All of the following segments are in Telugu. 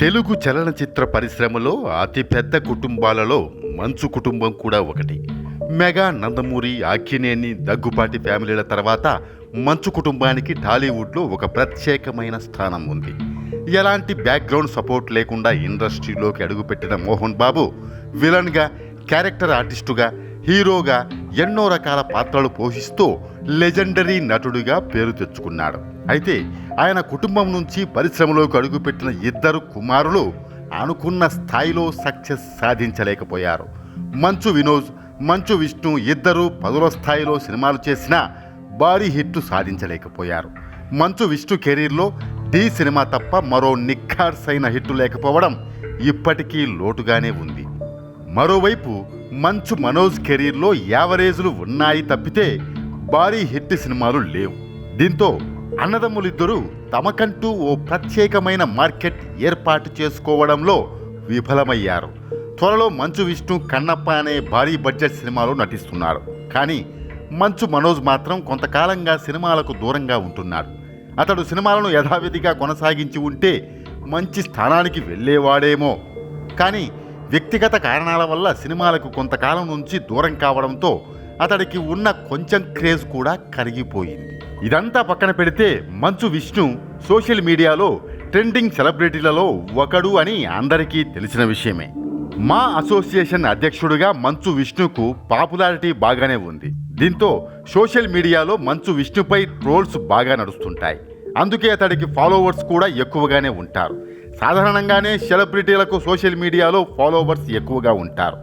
తెలుగు చలనచిత్ర పరిశ్రమలో అతిపెద్ద కుటుంబాలలో మంచు కుటుంబం కూడా ఒకటి. మెగా నందమూరి ఆక్కినేని దగ్గుపాటి ఫ్యామిలీల తర్వాత మంచు కుటుంబానికి టాలీవుడ్లో ఒక ప్రత్యేకమైన స్థానం ఉంది. ఎలాంటి బ్యాక్గ్రౌండ్ సపోర్ట్ లేకుండా ఇండస్ట్రీలోకి అడుగుపెట్టిన మోహన్ బాబు విలన్గా క్యారెక్టర్ ఆర్టిస్టుగా హీరోగా ఎన్నో రకాల పాత్రలు పోషిస్తూ లెజెండరీ నటుడిగా పేరు తెచ్చుకున్నాడు. అయితే ఆయన కుటుంబం నుంచి పరిశ్రమలోకి అడుగుపెట్టిన ఇద్దరు కుమారులు అనుకున్న స్థాయిలో సక్సెస్ సాధించలేకపోయారు. మంచు వినోద్ మంచు విష్ణు ఇద్దరు పదుల స్థాయిలో సినిమాలు చేసినా భారీ హిట్లు సాధించలేకపోయారు. మంచు విష్ణు కెరీర్లో డి సినిమా తప్ప మరో నిఖార్సైన హిట్ లేకపోవడం ఇప్పటికీ లోటుగానే ఉంది. మరోవైపు మంచు మనోజ్ కెరీర్లో యావరేజ్లు ఉన్నాయి తప్పితే భారీ హిట్ సినిమాలు లేవు. దీంతో అన్నదమ్ములిద్దరూ తమకంటూ ఓ ప్రత్యేకమైన మార్కెట్ ఏర్పాటు చేసుకోవడంలో విఫలమయ్యారు. త్వరలో మంచు విష్ణు కన్నప్ప అనే భారీ బడ్జెట్ సినిమాలో నటిస్తున్నారు. కానీ మంచు మనోజ్ మాత్రం కొంతకాలంగా సినిమాలకు దూరంగా ఉంటున్నాడు. అతడు సినిమాలను యథావిధిగా కొనసాగించి ఉంటే మంచి స్థానానికి వెళ్ళేవాడేమో. కానీ వ్యక్తిగత కారణాల వల్ల సినిమాలకు కొంతకాలం నుంచి దూరం కావడంతో అతడికి ఉన్న కొంచెం క్రేజ్ కూడా కరిగిపోయింది. ఇదంతా పక్కన పెడితే మంచు విష్ణు సోషల్ మీడియాలో ట్రెండింగ్ సెలబ్రిటీలలో ఒకడు అని అందరికీ తెలిసిన విషయమే. మా అసోసియేషన్ అధ్యక్షుడిగా మంచు విష్ణుకు పాపులారిటీ బాగానే ఉంది. దీంతో సోషల్ మీడియాలో మంచు విష్ణుపై ట్రోల్స్ బాగా నడుస్తుంటాయి. అందుకే అతడికి ఫాలోవర్స్ కూడా ఎక్కువగానే ఉంటారు. సాధారణంగానే సెలబ్రిటీలకు సోషల్ మీడియాలో ఫాలోవర్స్ ఎక్కువగా ఉంటారు.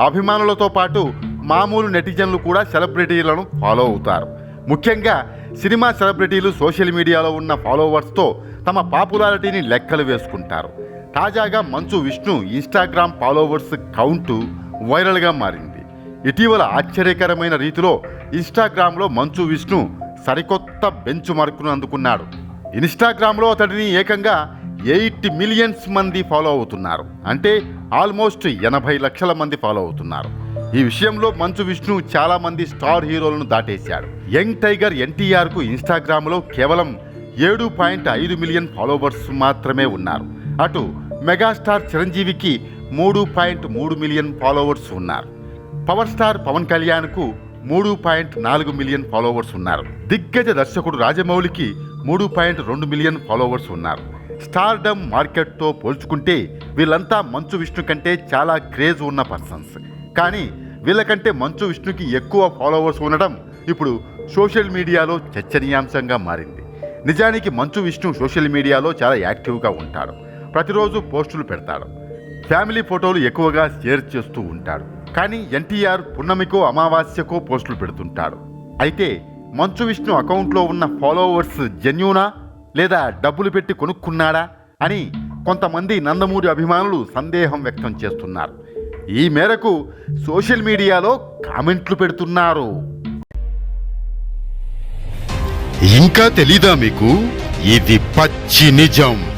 అభిమానులతో పాటు మామూలు నెటిజన్లు కూడా సెలబ్రిటీలను ఫాలో అవుతారు. ముఖ్యంగా సినిమా సెలబ్రిటీలు సోషల్ మీడియాలో ఉన్న ఫాలోవర్స్తో తమ పాపులారిటీని లెక్కలు వేసుకుంటారు. తాజాగా Manchu Vishnu Instagram followers count వైరల్గా మారింది. ఇటీవల ఆశ్చర్యకరమైన రీతిలో ఇన్స్టాగ్రామ్లో మంచు విష్ణు సరికొత్త బెంచ్ మార్కును అందుకున్నాడు. ఇన్స్టాగ్రామ్లో అతడిని ఏకంగా ఎయిట్ మిలియన్స్ మంది ఫాలో అవుతున్నారు. అంటే ఆల్మోస్ట్ ఎనభై లక్షల మంది ఫాలో అవుతున్నారు. ఈ విషయంలో మంచు విష్ణు చాలా మంది స్టార్ హీరోలను దాటేశాడు. యంగ్ టైగర్ ఎన్టీఆర్కు ఇన్స్టాగ్రామ్లో కేవలం ఏడు పాయింట్ ఐదు మిలియన్ ఫాలోవర్స్ మాత్రమే ఉన్నారు. అటు మెగాస్టార్ చిరంజీవికి మూడు పాయింట్ మూడు మిలియన్ ఫాలోవర్స్ ఉన్నారు. పవర్ స్టార్ పవన్ కళ్యాణ్కు మూడు పాయింట్ నాలుగు మిలియన్ ఫాలోవర్స్ ఉన్నారు. దిగ్గజ దర్శకుడు రాజమౌళికి మూడు పాయింట్ రెండు మిలియన్ ఫాలోవర్స్ ఉన్నారు. స్టార్డమ్ మార్కెట్తో పోల్చుకుంటే వీళ్ళంతా మంచు విష్ణు కంటే చాలా క్రేజ్ ఉన్న పర్సన్స్. కానీ వీళ్ళకంటే మంచు విష్ణుకి ఎక్కువ ఫాలోవర్స్ ఉండడం ఇప్పుడు సోషల్ మీడియాలో చర్చనీయాంశంగా మారింది. నిజానికి మంచు విష్ణు సోషల్ మీడియాలో చాలా యాక్టివ్గా ఉంటాడు. ప్రతిరోజు పోస్టులు పెడతాడు. ఫ్యామిలీ ఫోటోలు ఎక్కువగా షేర్ చేస్తూ ఉంటాడు. కానీ ఎన్టీఆర్ పున్నమికో అమావాస్యకో పోస్టులు పెడుతుంటాడు. అయితే మంచు విష్ణు అకౌంట్లో ఉన్న ఫాలోవర్స్ జెన్యూనా లేదా డబ్బులు పెట్టి కొనుక్కున్నాడా? అని కొంతమంది నందమూరి అభిమానులు సందేహం వ్యక్తం చేస్తున్నారు. ఈ మేరకు సోషల్ మీడియాలో కామెంట్లు పెడుతున్నారు. ఇంకా తెలీదా మీకు? ఇది పచ్చి నిజం.